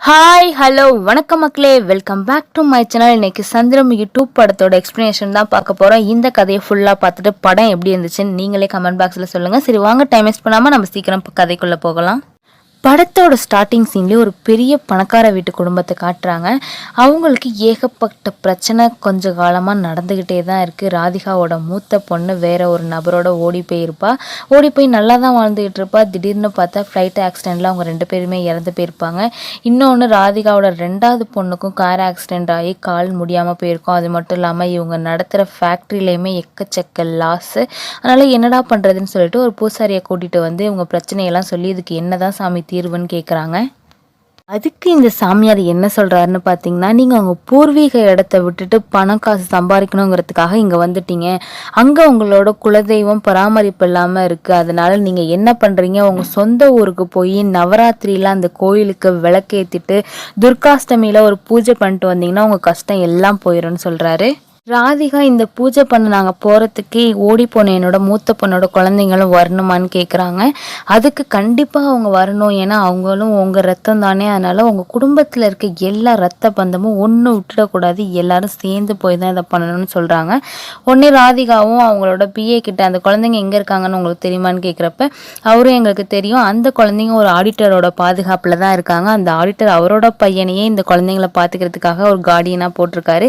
Hi hello வணக்கம் மக்களே. Welcome back to my channel இன்னைக்கு சந்திரம் யூடியூப் படத்தோட எக்ஸ்ப்ளனேஷன் தான் பார்க்க போகிறோம் இந்த கதையை ஃபுல்லாக பார்த்துட்டு படம் எப்படி இருந்துச்சுன்னு நீங்களே கமெண்ட் பாக்ஸில் சொல்லுங்கள் சரி வாங்க டைம் வேஸ்ட் பண்ணாமல் நம்ம சீக்கிரம் கதைக்குள்ளே போகலாம். படத்தோட ஸ்டார்டிங் சீன்லேயே ஒரு பெரிய பணக்கார வீட்டு குடும்பத்தை காட்டுறாங்க. அவங்களுக்கு ஏகப்பட்ட பிரச்சனை கொஞ்ச காலமாக நடந்துக்கிட்டே தான் இருக்குது ராதிகாவோட மூத்த பொண்ணு வேற ஒரு நபரோட ஓடி போயிருப்பா. ஓடி போய் நல்லா தான் வாழ்ந்துக்கிட்டு இருப்பா திடீர்னு பார்த்தா ஃப்ளைட் ஆக்சிடெண்ட்டில் அவங்க ரெண்டு பேருமே இறந்து போயிருப்பாங்க. இன்னொன்று ராதிகாவோட ரெண்டாவது பொண்ணுக்கும் கார் ஆக்சிடெண்ட் ஆகி கால் முடியாமல் போயிருக்கோம். அது மட்டும் இல்லாமல் இவங்க நடத்துகிற ஃபேக்ட்ரியிலையுமே எக்கச்சக்க லாஸு அதனால் என்னடா பண்ணுறதுன்னு சொல்லிட்டு ஒரு பூசாரியை கூட்டிகிட்டு வந்து இவங்க பிரச்சனையெல்லாம் சொல்லி இதுக்கு என்ன தான் சாமி தீர்வுன்னு கேட்குறாங்க அதுக்கு இந்த சாமியார் என்ன சொல்கிறாருன்னு பார்த்தீங்கன்னா நீங்கள் உங்கள் பூர்வீக இடத்த விட்டுட்டு பணம் காசு சம்பாதிக்கணுங்கிறதுக்காக இங்கே வந்துட்டீங்க. அங்கே உங்களோட குலதெய்வம் பராமரிப்பு இல்லாமல் இருக்குது அதனால் நீங்கள் என்ன பண்ணுறீங்க உங்கள் சொந்த ஊருக்கு போய் நவராத்திரியில் அந்த கோயிலுக்கு விளக்கேற்றிட்டு துர்காஷ்டமியில் ஒரு பூஜை பண்ணிட்டு வந்தீங்கன்னா உங்கள் கஷ்டம் எல்லாம் போயிடும்னு சொல்கிறாரு ராதிகா இந்த பூஜை பண்ண நாங்கள் போகிறதுக்கே ஓடி போன என்னோட மூத்த பொண்ணோட குழந்தைங்களும் வரணுமான்னு கேட்குறாங்க அதுக்கு கண்டிப்பாக அவங்க வரணும். ஏன்னா அவங்களும் உங்கள் ரத்தம் தானே. அதனால் உங்கள் குடும்பத்தில் இருக்க எல்லா ரத்த பந்தமும் ஒன்று விட்டுடக்கூடாது. எல்லாரும் சேர்ந்து போய் தான் இதை பண்ணணும்னு சொல்கிறாங்க உடனே ராதிகாவும் அவங்களோட பிஏ கிட்ட அந்த குழந்தைங்க எங்கே இருக்காங்கன்னு உங்களுக்கு தெரியுமான்னு கேட்குறப்ப அவரும் எங்களுக்கு தெரியும். அந்த குழந்தைங்க ஒரு ஆடிட்டரோட பாதுகாப்பில் தான் இருக்காங்க. அந்த ஆடிட்டர் அவரோட பையனையே இந்த குழந்தைங்கள பார்த்துக்கிறதுக்காக ஒரு கார்டியனாக போட்டிருக்காரு.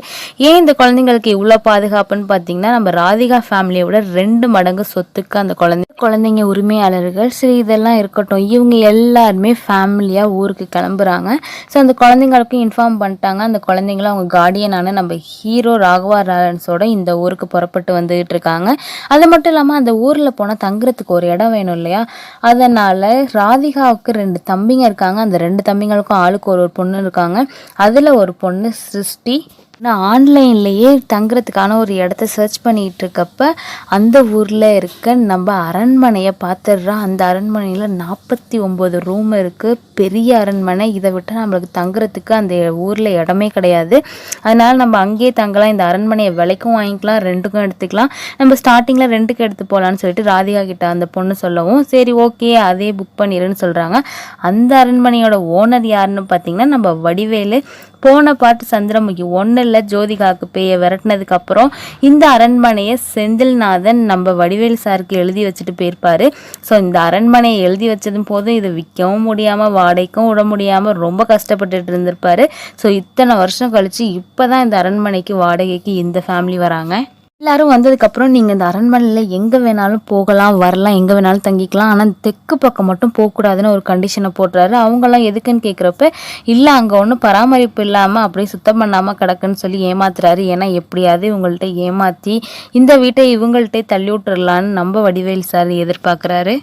ஏன் இந்த குழந்தைங்களுக்கு இவ்வளோ பாதுகாப்புன்னு பார்த்தீங்கன்னா நம்ம ராதிகா ஃபேமிலியை விட ரெண்டு மடங்கு சொத்துக்கு அந்த குழந்தை குழந்தைங்க உரிமையாளர்கள். சரி இதெல்லாம் இருக்கட்டும். இவங்க எல்லாருமே ஃபேமிலியாக ஊருக்கு கிளம்புறாங்க. ஸோ அந்த குழந்தைங்களுக்கும் இன்ஃபார்ம் பண்ணிட்டாங்க. அந்த குழந்தைங்களும் அவங்க கார்டியனான நம்ம ஹீரோ ராகவா ராலன்ஸோட இந்த ஊருக்கு புறப்பட்டு வந்துகிட்டு இருக்காங்க. அது மட்டும் இல்லாமல் அந்த ஊரில் போனால் தங்குறதுக்கு ஒரு இடம் வேணும் இல்லையா? அதனால் ராதிகாவுக்கு ரெண்டு தம்பிங்க இருக்காங்க. அந்த ரெண்டு தம்பிங்களுக்கும் ஆளுக்கு ஒரு ஒரு பொண்ணு இருக்காங்க. அதில் ஒரு பொண்ணு சிருஷ்டி நான் ஆன்லைன்லேயே தங்குறதுக்கான ஒரு இடத்த சர்ச் பண்ணிகிட்டு இருக்கப்ப அந்த ஊரில் இருக்க நம்ம அரண்மனையை பார்த்துடுறோம் அந்த அரண்மனையில் நாற்பத்தி ஒம்பது ரூம் இருக்குது பெரிய அரண்மனை. இதை விட்டு நம்மளுக்கு தங்குறதுக்கு அந்த ஊரில் இடமே கிடையாது. அதனால் நம்ம அங்கேயே தங்கலாம். இந்த அரண்மனையை விலைக்கும் வாங்கிக்கலாம். ரெண்டுக்கும் எடுத்துக்கலாம். நம்ம ஸ்டார்டிங்கில் ரெண்டுக்கு எடுத்து போகலான்னு சொல்லிட்டு ராதிகா கிட்ட அந்த பொண்ணு சொல்லவும் சரி ஓகே அதே புக் பண்ணிடுன்னு சொல்கிறாங்க அந்த அரண்மனையோட ஓனர் யாருன்னு பார்த்தீங்கன்னா நம்ம வடிவேலு. போன பாட்டு சந்திரமுகி. ஒன்றில் முதல்ல ஜோதிகாவுக்கு பேய விரட்டினதுக்கு அப்புறம் இந்த அரண்மனையை செந்தில்நாதன் நம்ம வடிவேல் சாருக்கு எழுதி வச்சுட்டு போயிருப்பாரு. ஸோ இந்த அரண்மனையை எழுதி வச்சதும் போதும் இதை விற்கவும் முடியாமல் வாடகைக்கும் விட முடியாமல் ரொம்ப கஷ்டப்பட்டுட்டு இருந்திருப்பாரு. ஸோ இத்தனை வருஷம் கழிச்சு இப்போ தான் இந்த அரண்மனைக்கு வாடகைக்கு இந்த ஃபேமிலி வராங்க. எல்லாரும் வந்ததுக்கப்புறம் நீங்கள் இந்த அரண்மனையில் எங்கே வேணாலும் போகலாம் வரலாம் எங்கே வேணாலும் தங்கிக்கலாம். ஆனால் தெற்கு பக்கம் மட்டும் போகக்கூடாதுன்னு ஒரு கண்டிஷனை போட்டுறாரு. அவங்கெல்லாம் எதுக்குன்னு கேட்குறப்ப இல்லை அங்கே ஒன்றும் பராமரிப்பு இல்லாமல் அப்படியே சுத்தம் பண்ணாமல் கிடக்குன்னு சொல்லி ஏமாத்துறாரு. ஏன்னா எப்படியாவது இவங்கள்ட்ட ஏமாற்றி இந்த வீட்டை இவங்கள்ட்டே தள்ளி விட்டுறலான்னு நம்ம வடிவேல் சார் எதிர்பார்க்குறாரு.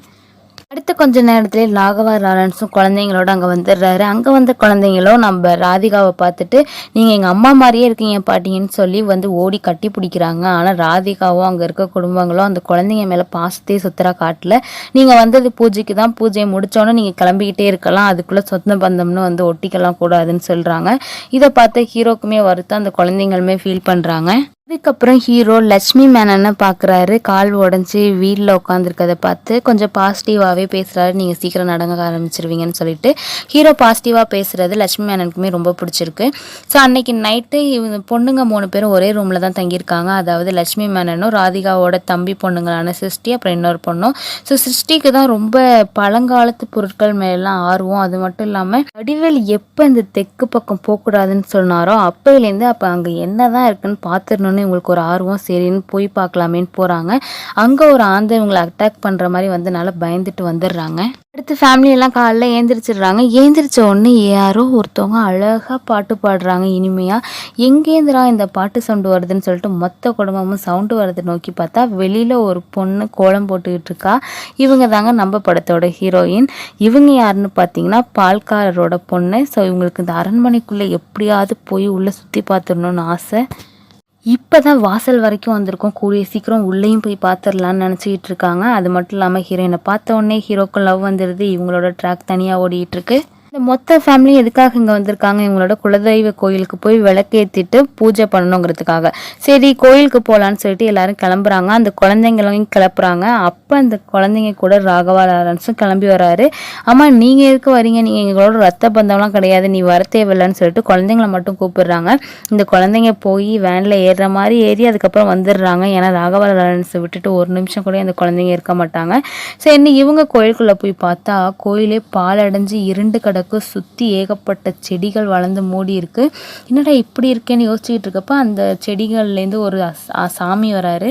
அடுத்த கொஞ்ச நேரத்திலே ராகவா லாரன்ஸும் குழந்தைங்களோட அங்கே வந்துடுறாரு. அங்கே வந்த குழந்தைங்களும் நம்ம ராதிகாவை பார்த்துட்டு நீங்கள் எங்கள் அம்மா மாதிரியே இருக்கீங்க பாட்டிங்கன்னு சொல்லி வந்து ஓடி கட்டி பிடிக்கிறாங்க. ஆனால் ராதிகாவும் அங்கே இருக்க குடும்பங்களும் அந்த குழந்தைங்க மேலே பாசத்தையே சுத்தரா காட்டல. நீங்கள் வந்தது பூஜைக்கு தான். பூஜையை முடித்தோன்னே நீங்கள் கிளம்பிக்கிட்டே இருக்கலாம். அதுக்குள்ளே சொந்த பந்தம்னு வந்து ஒட்டிக்கலாம் கூடாதுன்னு சொல்கிறாங்க இதை பார்த்து ஹீரோக்குமே வருத்தம். அந்த குழந்தைங்களுமே ஃபீல் பண்ணுறாங்க இதுக்கப்புறம் ஹீரோ லட்சுமி மேனனை பார்க்குறாரு கால் உடஞ்சி வீட்டில் உட்காந்துருக்கதை பார்த்து கொஞ்சம் பாசிட்டிவாகவே பேசுகிறாரு நீங்கள் சீக்கிரம் நடங்க ஆரம்பிச்சிருவீங்கன்னு சொல்லிட்டு ஹீரோ பாசிட்டிவாக பேசுகிறது லட்சுமி மேனனுக்குமே ரொம்ப பிடிச்சிருக்கு. ஸோ அன்னைக்கு நைட்டு இவங்க பொண்ணுங்க மூணு பேரும் ஒரே ரூமில் தான் தங்கியிருக்காங்க. அதாவது லட்சுமி மேனனும் ராதிகாவோட தம்பி பொண்ணுங்களான சிருஷ்டி அப்புறம் இன்னொரு பொண்ணும். ஸோ சிருஷ்டிக்கு தான் ரொம்ப பழங்காலத்து பொருட்கள் மேலாம் ஆர்வம். அது மட்டும் இல்லாமல் வடிவேல் எப்போ இந்த தெற்கு பக்கம் போகக்கூடாதுன்னு சொன்னாரோ அப்போலேருந்து அப்போ அங்கே என்ன தான் இருக்குன்னு பார்த்துடணும்னு இவங்களுக்கு ஒரு ஆர்வம் சரின்னு போய் பார்க்கலாமேன்னு போகிறாங்க அங்கே ஒரு ஆந்தை இவங்களை அட்டாக் பண்ணுற மாதிரி வந்தனால பயந்துட்டு வந்துடுறாங்க. அடுத்து ஃபேமிலியெல்லாம் காலைல ஏந்திரிச்சிடுறாங்க. ஏந்திரிச்ச உடனே யாரோ ஒருத்தவங்க அழகாக பாட்டு பாடுறாங்க இனிமையாக எங்கேந்திரா இந்த பாட்டு சவுண்டு வருதுன்னு சொல்லிட்டு மொத்த குடும்பமும் சவுண்டு வரதை நோக்கி பார்த்தா வெளியில் ஒரு பொண்ணு கோலம் போட்டுக்கிட்டு இருக்கா. இவங்க தாங்க நம்ம படத்தோட ஹீரோயின் இவங்க யாருன்னு பார்த்தீங்கன்னா பால்காரரோட பொண்ணு. ஸோ இவங்களுக்கு இந்த அரண்மனைக்குள்ளே எப்படியாவது போய் உள்ளே சுற்றி பார்த்துடணுன்னு ஆசை. இப்போ தான் வாசல் வரைக்கும் வந்திருக்கோம். கூடிய சீக்கிரம் உள்ளேயும் போய் பார்த்துடலான்னு நினச்சிக்கிட்டு இருக்காங்க. அது மட்டும் இல்லாமல் ஹீரோயினை பார்த்த உடனே ஹீரோக்கும் லவ் வந்துடுது இவங்களோட ட்ராக் தனியாக ஓடிட்டு மொத்த ஃபேமிலியும் எதுக்காக இங்கே வந்திருக்காங்க? இவங்களோட குலதெய்வ கோயிலுக்கு போய் விளக்கேற்றிட்டு பூஜை பண்ணணுங்கிறதுக்காக. சரி கோயிலுக்கு போகலான்னு சொல்லிட்டு எல்லாரும் கிளம்புறாங்க. அந்த குழந்தைங்களையும் கிளப்புறாங்க. அப்போ அந்த குழந்தைங்க கூட ராகவா லாரன்ஸும் கிளம்பி வராரு. அம்மா நீங்கள் எதுக்கு வரீங்க? நீங்கள் எங்களோட ரத்த பந்தம்லாம் கிடையாது. நீ வர தேவையில்லைன்னு சொல்லிட்டு குழந்தைங்கள மட்டும் கூப்பிடுறாங்க. இந்த குழந்தைங்க போய் வேனில் ஏறுற மாதிரி ஏறி அதுக்கப்புறம் வந்துடுறாங்க. ஏன்னா ராகவா லாரன்ஸை விட்டுட்டு ஒரு நிமிஷம் கூட அந்த குழந்தைங்க இருக்க மாட்டாங்க. சரி இவங்க கோயிலுக்குள்ளே போய் பார்த்தா கோயிலே பாலடைஞ்சு இருண்டு இருக்குது சுற்றி ஏகப்பட்ட செடிகள் வளர்ந்து மூடி இருக்குது என்னடா இப்படி இருக்கேன்னு யோசிச்சுக்கிட்டு இருக்கப்ப அந்த செடிகள்லேருந்து ஒரு அஸ்- சாமி வராரு.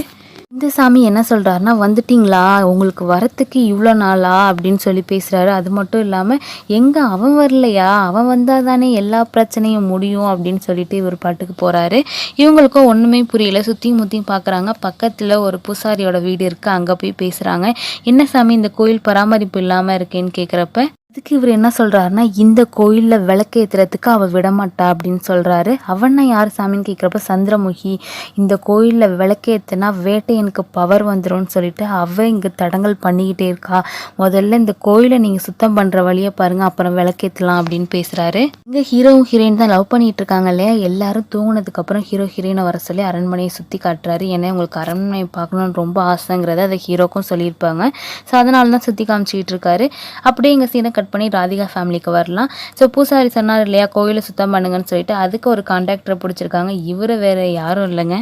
இந்த சாமி என்ன சொல்கிறாருன்னா வந்துட்டிங்களா? உங்களுக்கு வரத்துக்கு இவ்வளோ நாளா? அப்படின்னு சொல்லி பேசுகிறாரு அது மட்டும் இல்லாமல் எங்கே அவன் வரலையா? அவன் வந்தால் தானே எல்லா பிரச்சனையும் முடியும் அப்படின்னு சொல்லிட்டு இவர் பாட்டுக்கு போகிறாரு இவங்களுக்கும் ஒன்றுமே புரியல. சுற்றியும் முற்றியும் பார்க்குறாங்க பக்கத்தில் ஒரு பூசாரியோட வீடு இருக்குது அங்கே போய் பேசுகிறாங்க என்ன சாமி இந்த கோயில் பராமரிப்பு இல்லாமல் இருக்கேன்னு கேட்குறப்ப அதுக்கு இவர் என்ன சொல்கிறாருன்னா இந்த கோயிலில் விளக்கு ஏற்றுறதுக்கு அவள் விடமாட்டா அப்படின்னு சொல்கிறாரு அவன்னா யார் சாமின்னு கேட்குறப்ப சந்திரமுகி இந்த கோயிலில் விளக்கேற்றுனா வேட்டையனுக்கு பவர் வந்துடும் சொல்லிட்டு அவள் இங்கே தடங்கல் பண்ணிக்கிட்டே இருக்கா. முதல்ல இந்த கோயிலை நீங்கள் சுத்தம் பண்ணுற வழியை பாருங்கள் அப்புறம் விளக்கேற்றலாம் அப்படின்னு பேசுகிறாரு இங்கே ஹீரோவும் ஹீரோயின் தான் லவ் பண்ணிகிட்டு இருக்காங்க இல்லையா? எல்லாரும் தூங்கினதுக்கப்புறம் ஹீரோ ஹீரோயினை வர சொல்லி அரண்மனையை சுற்றி காட்டுறாரு. ஏன்னா உங்களுக்கு அரண்மனை பார்க்கணும்னு ரொம்ப ஆசைங்கிறத அதை ஹீரோக்கும் சொல்லியிருப்பாங்க. ஸோ அதனால தான் சுற்றி காமிச்சிக்கிட்டு இருக்காரு. அப்படியே எங்கள் சீனை கட் பண்ணி ராதிகா ஃபேமிலிக்கு வரலாம். ஸோ பூசாரி சொன்னார் இல்லையா கோயிலை சுத்தம் பண்ணுங்கன்னு சொல்லிட்டு அதுக்கு ஒரு கான்ட்ராக்டரை பிடிச்சிருக்காங்க. இவரை வேற யாரும் இல்லைங்க.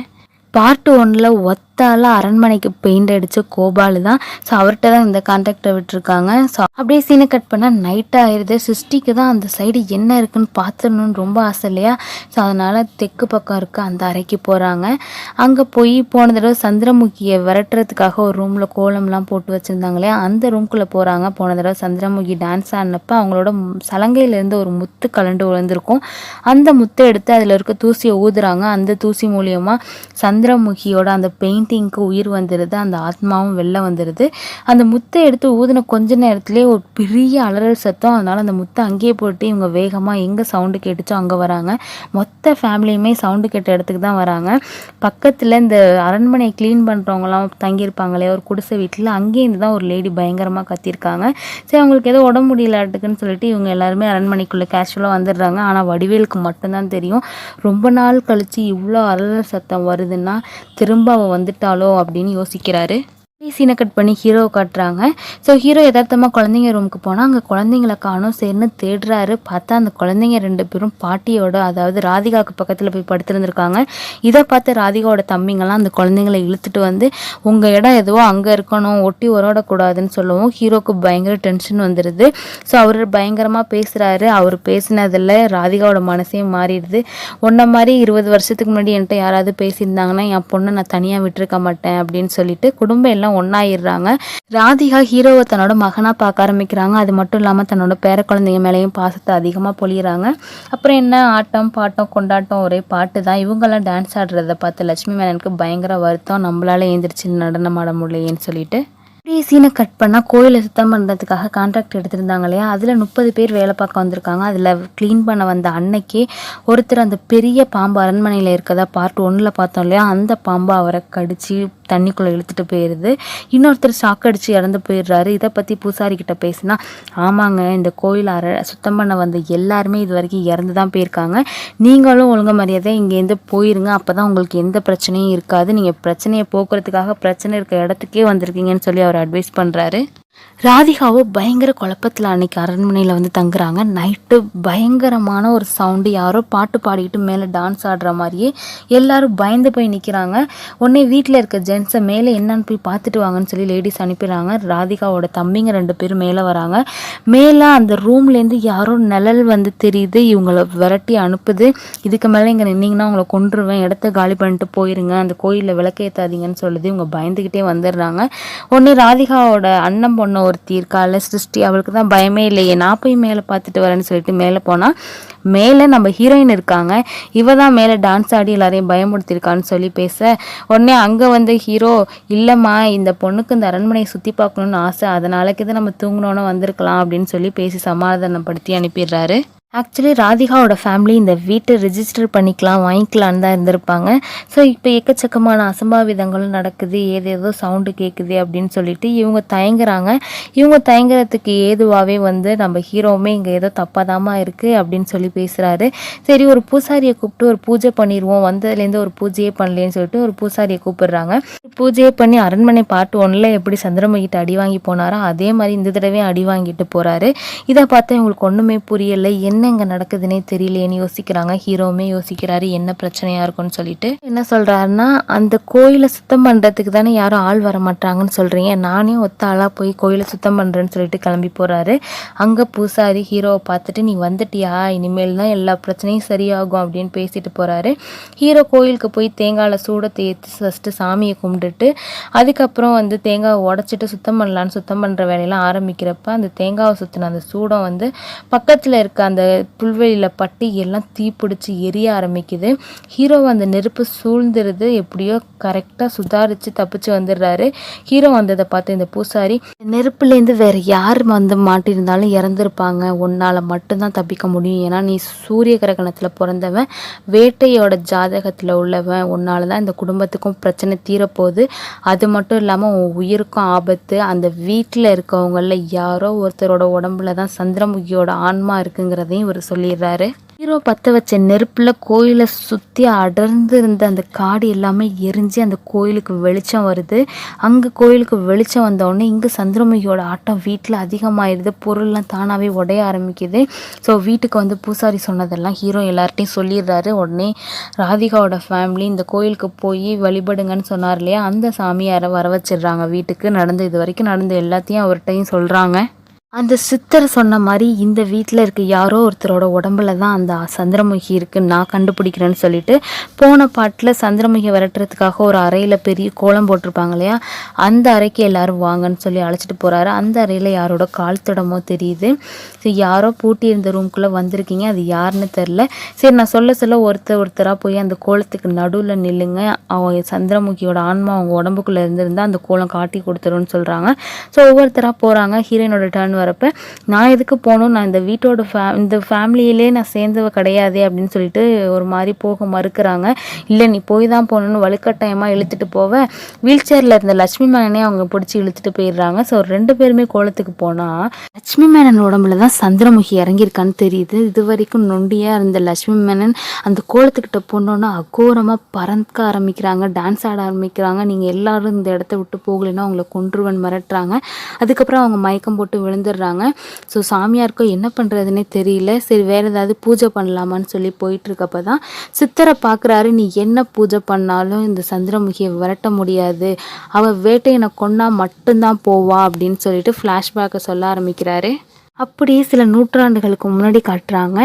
பார்ட் ஒன்ல ஒத்தால அரண்மனைக்கு பெயிண்ட் அடிச்ச கோபாலு தான். ஸோ அவர்கிட்ட தான் இந்த கான்ட்ராக்டை விட்டுருக்காங்க. ஸோ அப்படியே சீனை கட் பண்ணால் நைட் ஆயிடுது சிஸ்டிக்கு தான் அந்த சைடு என்ன இருக்குன்னு பார்த்துடணும்னு ரொம்ப ஆசை இல்லையா? ஸோ அதனால தெற்கு பக்கம் இருக்க அந்த அறைக்கு போகிறாங்க அங்கே போய் போன தடவை சந்திரமுகியை விரட்டுறதுக்காக ஒரு ரூமில் கோலம்லாம் போட்டு வச்சுருந்தாங்க இல்லையா? அந்த ரூம்குள்ளே போகிறாங்க போன தடவை சந்திரமுகி டான்ஸ் ஆடினப்போ அவங்களோட சலங்கையிலேருந்து ஒரு முத்து கலண்டு விழுந்திருக்கும். அந்த முத்தை எடுத்து அதில் இருக்க தூசியை ஊதுறாங்க. அந்த தூசி மூலியமாக சந்திரமுகியோட அந்த பெயிண்டிங்க்கு உயிர் வந்துடுது அந்த ஆத்மாவும் வெளில வந்துடுது அந்த முத்தை எடுத்து ஊதின கொஞ்ச நேரத்துலேயே ஒரு பெரிய அலறல் சத்தம். அதனால் அந்த முத்தை அங்கேயே போட்டு இவங்க வேகமாக எங்கே சவுண்டு கேட்டுச்சோ அங்கே வராங்க. மொத்த ஃபேமிலியுமே சவுண்டு கேட்ட இடத்துக்கு தான் வராங்க. பக்கத்தில் இந்த அரண்மனை க்ளீன் பண்ணுறவங்களாம் தங்கியிருப்பாங்களே ஒரு குடிசை வீட்டில் அங்கேயிருந்து தான் ஒரு லேடி பயங்கரமாக கத்தியிருக்காங்க. சரி அவங்களுக்கு ஏதோ உடம்பு முடியலாட்டுக்குன்னு சொல்லிட்டு இவங்க எல்லாருமே அரண்மனைக்குள்ளே கேஷுவலாக வந்துடுறாங்க. ஆனால் வடிவேலுக்கு மட்டும்தான் தெரியும். ரொம்ப நாள் கழித்து இவ்வளோ அலறல் சத்தம் வருதுன்னா திரும்ப அவ வந்துட்டாளோ அப்படின்னு யோசிக்கிறாரு. சீனை கட் பண்ணி ஹீரோ காட்டுறாங்க. ஸோ ஹீரோ யதார்த்தமாக குழந்தைங்க ரூமுக்கு போனால் அங்கே குழந்தைங்கள காணும் சரின்னு தேடுறாரு. பார்த்தா அந்த குழந்தைங்க ரெண்டு பேரும் பாட்டியோட அதாவது ராதிகாவுக்கு பக்கத்தில் போய் படுத்திருந்திருக்காங்க. இதை பார்த்து ராதிகாவோட தம்பிங்கெல்லாம் அந்த குழந்தைங்களை இழுத்துட்டு வந்து உங்கள் இடம் எதுவோ அங்கே இருக்கணும் ஒட்டி உரோடக்கூடாதுன்னு சொல்லவும் ஹீரோக்கு பயங்கர டென்ஷன் வந்துடுது ஸோ அவர் பயங்கரமாக பேசுகிறாரு அவர் பேசினதில் ராதிகாவோட மனசே மாறிடுது. ஒன்றை மாதிரி இருபது வருஷத்துக்கு முன்னாடி என்கிட்ட யாராவது பேசியிருந்தாங்கன்னா என் பொண்ணை நான் தனியாக விட்டுருக்க மாட்டேன் அப்படின்னு சொல்லிட்டு குடும்பம் எல்லாம் ஒன்றாயிடுறாங்க ராதிகா ஹீரோவை தன்னோட மகனாக பார்க்க ஆரம்பிக்கிறாங்க. அது மட்டும் இல்லாமல் தன்னோட பேர குழந்தைங்க மேலேயும் பாசத்தை அதிகமாக பொழியிறாங்க. அப்புறம் என்ன ஆட்டம் பாட்டம் கொண்டாட்டம் ஒரே பாட்டு தான். இவங்கெல்லாம் டான்ஸ் ஆடுறத பார்த்து லட்சுமி மேனனுக்கு பயங்கர வருத்தம். நம்மளால எழுந்திரிச்சு நடனம் ஆட முடியலையேன்னு சொல்லிட்டு. அப்படியே சீனை கட் பண்ணால் கோயிலை சுத்தம் பண்ணுறதுக்காக கான்ட்ராக்ட் எடுத்திருந்தாங்க இல்லையா? அதில் முப்பது பேர் வேலை பார்க்க வந்திருக்காங்க. அதில் க்ளீன் பண்ண வந்த அன்னைக்கே ஒருத்தர் அந்த பெரிய பாம்பு அரண்மனையில் இருக்கதா பார்ட் ஒன்றில் பார்த்தோம் இல்லையா? அந்த பாம்பு அவரை கடிச்சு தண்ணிக்குள்ளே இழுத்துட்டு போயிடுது இன்னொருத்தர் ஷாக் அடித்து இறந்து போயிடுறாரு. இதை பற்றி பூசாரி கிட்ட பேசினா ஆமாங்க இந்த கோயில் அற சுத்தம் பண்ண வந்த எல்லாருமே இது வரைக்கும் இறந்து தான் போயிருக்காங்க. நீங்களும் ஒழுங்கு மரியாதை இங்கேருந்து போயிருங்க. அப்போ தான் உங்களுக்கு எந்த பிரச்சனையும் இருக்காது. நீங்கள் பிரச்சனையை போக்குறதுக்காக பிரச்சனை இருக்க இடத்துக்கே வந்திருக்கீங்கன்னு சொல்லி அவர் அட்வைஸ் பண்ணுறாரு ராதிகாவோ பயங்கர குழப்பத்தில் அன்னைக்கு அரண்மனையில் வந்து தங்குறாங்க. நைட்டு பயங்கரமான ஒரு சவுண்டு யாரோ பாட்டு பாடிக்கிட்டு மேலே டான்ஸ் ஆடுற மாதிரியே எல்லாரும் பயந்து போய் நிற்கிறாங்க உடனே வீட்டில் இருக்க ஜென்ஸை மேலே என்னன்னு போய் பார்த்துட்டு வாங்கன்னு சொல்லி லேடிஸ் அனுப்பிடுறாங்க. ராதிகாவோட தம்பிங்க ரெண்டு பேரும் மேலே வராங்க. மேலே அந்த ரூம்லேருந்து யாரோ நிழல் வந்து தெரியுது. இவங்களை விரட்டி அனுப்புது. இதுக்கு மேலே இங்கே நின்னீங்கன்னா உங்களை கொண்டுருவேன் இடத்த காலி பண்ணிட்டு போயிருங்க. அந்த கோயிலில் விளக்கேற்றாதீங்கன்னு சொல்லுது. இவங்க பயந்துக்கிட்டே வந்துடுறாங்க. உடனே ராதிகாவோட அண்ணன் பொண்ணு ஒருத்தி இருக்காள் சிருஷ்டி அவளுக்கு தான் பயமே இல்லையே. நான் போய் மேலே பார்த்துட்டு வரேன்னு சொல்லிட்டு மேலே போனால் மேலே நம்ம ஹீரோயின் இருக்காங்க. இவ தான் மேலே டான்ஸ் ஆடி எல்லாரையும் பயமுடுத்திருக்கான்னு சொல்லி பேச உடனே அங்கே வந்து ஹீரோ இல்லைம்மா இந்த பொண்ணுக்கு இந்த அரண்மனையை சுற்றி பார்க்கணுன்னு ஆசை அதனாலக்கு இது நம்ம தூங்கினோன்னு வந்திருக்கலாம் அப்படின்னு சொல்லி பேசி சமாதானப்படுத்தி அனுப்பிடுறாரு. ஆக்சுவலி ராதிகாவோட ஃபேமிலி இந்த வீட்டை ரிஜிஸ்டர் பண்ணிக்கலாம் வாங்கிக்கலான்னு தான் இருந்திருப்பாங்க. ஸோ இப்போ எக்கச்சக்கமான அசம்பாவிதங்களும் நடக்குது ஏதேதோ சவுண்டு கேட்குது அப்படின்னு சொல்லிட்டு இவங்க தயங்குறாங்க. இவங்க தயங்குறதுக்கு ஏதுவாகவே வந்து நம்ம ஹீரோவுமே இங்கே ஏதோ தப்பாதாமா இருக்குது அப்படின்னு சொல்லி பேசுகிறாரு சரி ஒரு பூசாரியை கூப்பிட்டு ஒரு பூஜை பண்ணிடுவோம் வந்ததுலேருந்து ஒரு பூஜையே பண்ணலேன்னு சொல்லிட்டு ஒரு பூசாரியை கூப்பிடுறாங்க. பூஜையே பண்ணி அரண்மனை பாட்டு ஒன்றில் எப்படி சந்திரமுகிட்ட அடி வாங்கி போனாரோ அதே மாதிரி இந்த தடவையும் அடி வாங்கிட்டு போகிறாரு இதை பார்த்தா இவங்களுக்கு ஒன்றுமே புரியலை என்ன என்ன இங்கே நடக்குதுன்னே தெரியலையேன்னு யோசிக்கிறாங்க. ஹீரோவுமே யோசிக்கிறாரு என்ன பிரச்சனையாக இருக்கும்னு சொல்லிட்டு. என்ன சொல்கிறாருன்னா அந்த கோயிலை சுத்தம் பண்ணுறதுக்கு தானே யாரும் ஆள் வர மாட்டாங்கன்னு சொல்கிறீங்க நானே ஒத்த ஆளாக போய் கோயிலை சுத்தம் பண்ணுறேன்னு சொல்லிட்டு கிளம்பி போகிறாரு அங்கே பூசாரி ஹீரோவை பார்த்துட்டு நீ வந்துட்டியா? இனிமேல் தான் எல்லா பிரச்சனையும் சரியாகும் அப்படின்னு பேசிட்டு போகிறாரு ஹீரோ கோயிலுக்கு போய் தேங்காயில் சூட தேய்த்து ஃபஸ்ட்டு சாமியை கும்பிட்டுட்டு அதுக்கப்புறம் வந்து தேங்காவை உடச்சிட்டு சுத்தம் பண்ணலான்னு சுத்தம் பண்ணுற வேலையெல்லாம் ஆரம்பிக்கிறப்ப அந்த தேங்காவை சுற்றின அந்த சூடம் வந்து பக்கத்தில் இருக்க அந்த புல்வெளியில் பட்டு எல்லாம் தீப்பிடிச்சி எரிய ஆரம்பிக்குது. ஹீரோ அந்த நெருப்பு சூழ்ந்துருது எப்படியோ கரெக்டாக சுதாரித்து தப்பிச்சு வந்துடுறாரு. ஹீரோ வந்ததை பார்த்து இந்த பூசாரி நெருப்புலேருந்து வேறு யார் வந்து மாட்டியிருந்தாலும் இறந்துருப்பாங்க. உன்னால் மட்டும்தான் தப்பிக்க முடியும். ஏன்னா நீ சூரிய கிரகணத்தில் பிறந்தவன் வேட்டையோட ஜாதகத்தில் உள்ளவன். உன்னால தான் இந்த குடும்பத்துக்கும் பிரச்சனை தீரப்போகுது. அது மட்டும் இல்லாமல் உன் உயிருக்கும் ஆபத்து. அந்த வீட்டில் இருக்கவங்களில் யாரோ ஒருத்தரோட உடம்புல தான் சந்திரமுகியோட ஆன்மா இருக்குங்கிறதையும் இவர் சொல்லிடுறாரு. ஹீரோ பற்ற வச்ச நெருப்பில் கோயிலை சுற்றி அடர்ந்து இருந்த அந்த காடு எல்லாமே எரிஞ்சு அந்த கோயிலுக்கு வெளிச்சம் வருது. அங்கே கோயிலுக்கு வெளிச்சம் வந்தோடனே இங்கே சந்திரமுகியோட ஆட்டம் வீட்டில் அதிகமாகிடுது பொருள்லாம் தானாகவே உடைய ஆரம்பிக்குது. ஸோ வீட்டுக்கு வந்து பூசாரி சொன்னதெல்லாம் ஹீரோ எல்லார்ட்டையும் சொல்லிடுறாரு. உடனே ராதிகாவோட ஃபேமிலி இந்த கோயிலுக்கு போய் வழிபடுங்கன்னு சொன்னார் இல்லையா? அந்த சாமியாரை வர வச்சிடுறாங்க வீட்டுக்கு. நடந்து இது வரைக்கும் நடந்த எல்லாத்தையும் அவர்கிட்டையும் சொல்கிறாங்க அந்த சித்தர் சொன்ன மாதிரி இந்த வீட்டில் இருக்க யாரோ ஒருத்தரோட உடம்புல தான் அந்த சந்திரமுகி இருக்குன்னு நான் கண்டுபிடிக்கிறேன்னு சொல்லிட்டு போன பாட்டில் சந்திரமுகியை விரட்டுறதுக்காக ஒரு அறையில் பெரிய கோலம் போட்டிருப்பாங்க இல்லையா? அந்த அறைக்கு எல்லாரும் வாங்கன்னு சொல்லி அழைச்சிட்டு போகிறாரு அந்த அறையில் யாரோட கால் தடமோ தெரியுது. ஸோ யாரோ பூட்டி இருந்த ரூம்குள்ளே வந்திருக்கீங்க. அது யாருன்னு தெரில சரி நான் சொல்ல சொல்ல ஒருத்தர் ஒருத்தராக போய் அந்த கோலத்துக்கு நடுவில் நில்லுங்க. அவங்க சந்திரமுகியோட ஆன்மா அவங்க உடம்புக்குள்ளே இருந்திருந்தால் அந்த கோலம் காட்டி கொடுத்துருன்னு சொல்கிறாங்க ஸோ ஒவ்வொருத்தராக போகிறாங்க ஹீரோயினோட டர்ன் வரப்ப நான் எதுக்கு போகணும்? நான் இந்த வீட்டோட ஃபே இந்த ஃபேமிலியிலே நான் சேர்ந்தவ கிடையாதே அப்படின்னு சொல்லிட்டு ஒரு மாதிரி போக மறுக்கிறாங்க. இல்லை நீ போய் தான் போகணுன்னு வலுக்கட்டாயமாக இழுத்துட்டு போவ. வீல் சேரில் இருந்த லட்சுமி மேனனே அவங்க பிடிச்சி இழுத்துட்டு போயிடுறாங்க. ஸோ ரெண்டு பேருமே கோலத்துக்கு போனால் லட்சுமி மேனன் உடம்புல தான் சந்திரமுகி இறங்கியிருக்கான்னு தெரியுது. இது வரைக்கும் நொண்டியாக இருந்த லட்சுமி மேனன் அந்த கோலத்துக்கிட்ட போனோன்னா அகோரமாக பறக்க ஆரம்பிக்கிறாங்க டான்ஸ் ஆட ஆரம்பிக்கிறாங்க. நீங்கள் எல்லாரும் இந்த இடத்த விட்டு போகலைன்னா அவங்கள கொன்றுவன் மிரட்டுறாங்க. அதுக்கப்புறம் அவங்க மயக்கம் போட்டு வந்துடுறாங்க ஸோ சாமியாருக்கும் என்ன பண்ணுறதுனே தெரியல. சரி வேறு ஏதாவது பூஜை பண்ணலாமான்னு சொல்லி போயிட்டுருக்கப்ப தான் சித்தரை பார்க்குறாரு நீ என்ன பூஜை பண்ணாலும் இந்த சந்திரமுகியை விரட்ட முடியாது. அவள் வேட்டையனை கொன்னா மட்டும்தான் போவா அப்படின்னு சொல்லிட்டு ஃப்ளாஷ்பேக்கை சொல்ல ஆரம்பிக்கிறாரு. அப்படியே சில நூற்றாண்டுகளுக்கு முன்னாடி காட்டுறாங்க.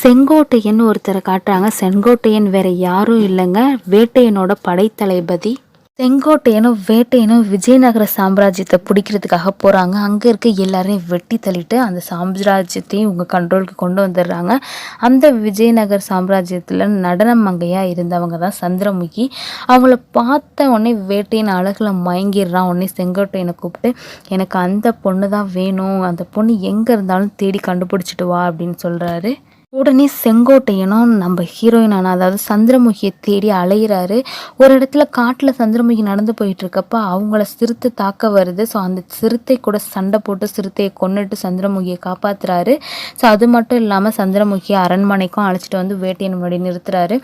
செங்கோட்டையன் ஒருத்தரை காட்டுறாங்க. செங்கோட்டையன் வேற யாரும் இல்லைங்க. வேட்டையனோட படைத்தளபதி. செங்கோட்டையனும் வேட்டையனும் விஜயநகர சாம்ராஜ்யத்தை பிடிக்கிறதுக்காக போகிறாங்க அங்கே இருக்க எல்லாரையும் வெட்டி தள்ளிட்டு அந்த சாம்ராஜ்யத்தையும் இவங்க கண்ட்ரோலுக்கு கொண்டு வந்துடுறாங்க. அந்த விஜயநகர் சாம்ராஜ்யத்தில் நடன மங்கையாக இருந்தவங்க தான் சந்திரமுகி. அவங்கள பார்த்த உடனே வேட்டையின் அழகில் மயங்கிடுறான். உடனே செங்கோட்டையனை கூப்பிட்டு எனக்கு அந்த பொண்ணு தான் வேணும். அந்த பொண்ணு எங்கே இருந்தாலும் தேடி கண்டுபிடிச்சிட்டு வா அப்படின்னு சொல்கிறாரு உடனே செங்கோட்டையனும் நம்ம ஹீரோயினான அதாவது சந்திரமுகியை தேடி அலையிறாரு. ஒரு இடத்துல காட்டில் சந்திரமுகி நடந்து போயிட்டு இருக்கப்ப அவங்கள சிறுத்தை தாக்க வருது. ஸோ அந்த சிறுத்தை கூட சண்டை போட்டு சிறுத்தையை கொன்னுட்டு சந்திரமுகியை காப்பாத்துறாரு. ஸோ அது மட்டும் இல்லாமல் சந்திரமுகியை அரண்மனைக்கும் அழைச்சிட்டு வந்து வேட்டையன் முன்னாடி நிறுத்துறாரு.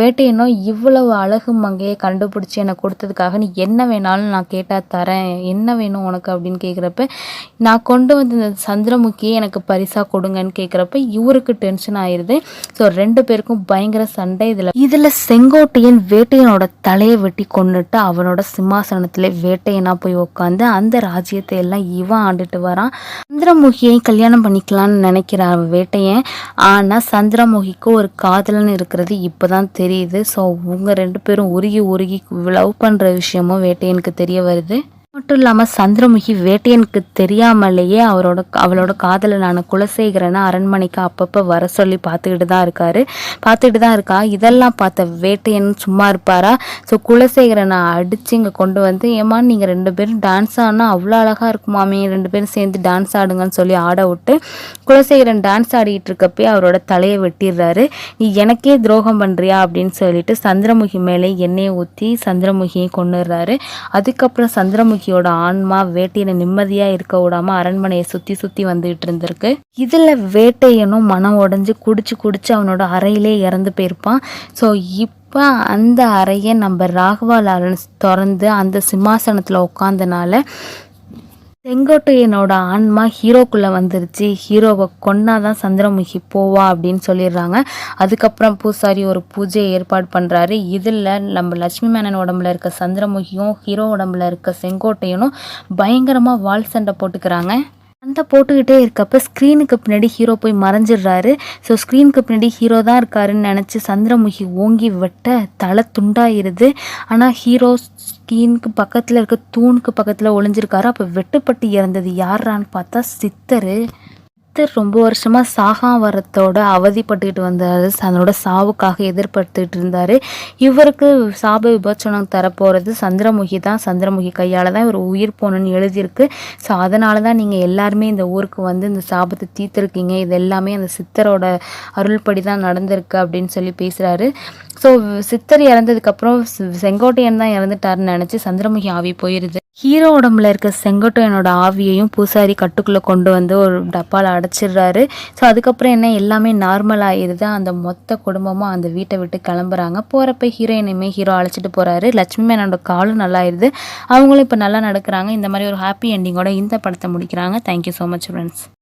வேட்டையனும் இவ்வளவு அழகு மங்கையை கண்டுபிடிச்சி எனக்கு கொடுத்ததுக்காக நீ என்ன வேணாலும் நான் கேட்டால் தரேன். என்ன வேணும் உனக்கு அப்படின்னு கேட்குறப்ப நான் கொண்டு வந்த சந்திரமுகியை எனக்கு பரிசாக கொடுங்கன்னு கேட்குறப்ப இவருக்கு டென்ஷன் ஆயிருது. ஸோ ரெண்டு பேருக்கும் பயங்கர சண்டை இதில். இதில் செங்கோட்டையன் வேட்டையனோட தலையை வெட்டி கொண்டுட்டு அவனோட சிம்மாசனத்தில் வேட்டையனா போய் உட்காந்து அந்த ராஜ்யத்தை எல்லாம் இவன் ஆண்டுட்டு வரான். சந்திரமுகியை கல்யாணம் பண்ணிக்கலாம்னு நினைக்கிறான் வேட்டையன். ஆனால் சந்திரமுகிக்கு ஒரு காதலன் இருக்கிறது இப்போதான் தெரியுது. ஸோ உங்க ரெண்டு பேரும் உருகி உருகி லவ் பண்ணுற விஷயமும் வேட்டையனுக்கு தெரிய வருது. மட்டும் இல்லாமல் சந்திரமுகி வேட்டையனுக்கு தெரியாமலேயே அவரோட அவளோட காதலனான குலசேகரனை அரண்மனைக்கு அப்பப்போ வர சொல்லி பார்த்துக்கிட்டு தான் இருக்காரு. பார்த்துக்கிட்டு தான் இருக்கா. இதெல்லாம் பார்த்த வேட்டையன் சும்மா இருப்பாரா? ஸோ குலசேகரனை அடித்து இங்கே கொண்டு வந்து ஏமா நீங்கள் ரெண்டு பேரும் டான்ஸ் ஆடினா அவ்வளோ அழகாக இருக்குமாமே ரெண்டு பேரும் சேர்ந்து டான்ஸ் ஆடுங்கன்னு சொல்லி ஆட விட்டு குலசேகரன் டான்ஸ் ஆடிக்கிட்டு இருக்கப்பே அவரோட தலையை வெட்டிடுறாரு. நீ எனக்கே துரோகம் பண்ணுறியா அப்படின்னு சொல்லிட்டு சந்திரமுகி மேலே எண்ணெயை ஊற்றி சந்திரமுகியை கொண்டுடுறாரு அதுக்கப்புறம் சந்திரமுகி ஜானகியோட ஆன்மா வேட்டையனை நிம்மதியாக இருக்க விடாம அரண்மனையை சுற்றி சுற்றி வந்துகிட்டு இருந்திருக்கு. இதில் வேட்டையனும் மனம் உடஞ்சி குடிச்சு குடிச்சு அவனோட அறையிலே இறந்து போயிருப்பான். ஸோ இப்போ அந்த அறையை நம்ம ராகவா லாரன்ஸ் திறந்து அந்த சிம்மாசனத்தில் உட்காந்தனால செங்கோட்டையனோட ஆன்மா ஹீரோக்குள்ளே வந்துருச்சு. ஹீரோவை கொன்னாதான் சந்திரமுகி போவா அப்படின்னு சொல்லிடுறாங்க. அதுக்கப்புறம் பூசாரி ஒரு பூஜையை ஏற்பாடு பண்ணுறாரு இதில் நம்ம லட்சுமி மேனன் உடம்புல இருக்க சந்திரமுகியும் ஹீரோ உடம்புல இருக்க செங்கோட்டையனும் பயங்கரமாக வால் சண்டை போட்டுக்கிறாங்க. அந்த போட்டுக்கிட்டே இருக்கப்ப ஸ்க்ரீனுக்கு பின்னாடி ஹீரோ போய் மறைஞ்சிடுறாரு. ஸோ ஸ்க்ரீனுக்கு பின்னாடி ஹீரோ தான் இருக்காருன்னு நினச்சி சந்திரமுகி ஓங்கி வெட்ட தலை துண்டாயிருது. ஆனால் ஹீரோ ஸ்க்ரீனுக்கு பக்கத்தில் இருக்க தூணுக்கு பக்கத்தில் ஒளிஞ்சிருக்காரு. அப்போ வெட்டுப்பட்டு இறந்தது யாரான்னு பார்த்தா சித்தர். சித்தர் ரொம்ப வருஷமாக சாகா வரத்தோட அவதிப்பட்டுக்கிட்டு வந்தார். அதனோட சாவுக்காக எதிர்பார்த்துக்கிட்டு இருந்தார். இவருக்கு சாப விபோச்சனம் தரப்போகிறது சந்திரமுகி தான். சந்திரமுகி கையால் தான் இவர் உயிர் போகணுன்னு எழுதியிருக்கு. ஸோ அதனால தான் நீங்கள் எல்லாருமே இந்த ஊருக்கு வந்து இந்த சாபத்தை தீர்த்துருக்கீங்க. இது எல்லாமே அந்த சித்தரோட அருள்படி தான் நடந்திருக்கு அப்படின்னு சொல்லி பேசுகிறாரு ஸோ சித்தர் இறந்ததுக்கப்புறம் செங்கோட்டையன் தான் இறந்துட்டாருன்னு நினச்சி சந்திரமுகி ஆவி போயிடுது ஹீரோ உடம்புல இருக்க செங்கோட்டையனோட ஆவியையும் பூசாரி கட்டுக்குள்ளே கொண்டு வந்து ஒரு டப்பாவில் அடைச்சிடுறாரு. ஸோ அதுக்கப்புறம் என்ன? எல்லாமே நார்மல் ஆயிடுது. அந்த மொத்த குடும்பமும் அந்த வீட்டை விட்டு கிளம்புறாங்க. போகிறப்ப ஹீரோயினையுமே ஹீரோ அழைச்சிட்டு போகிறாரு லட்சுமி மேனோட காலும் நல்லா ஆயிடுது. அவங்களும் இப்போ நல்லா நடக்கிறாங்க. இந்த மாதிரி ஒரு ஹாப்பி எண்டிங்கோட இந்த படத்தை முடிக்கிறாங்க. Thank you so much friends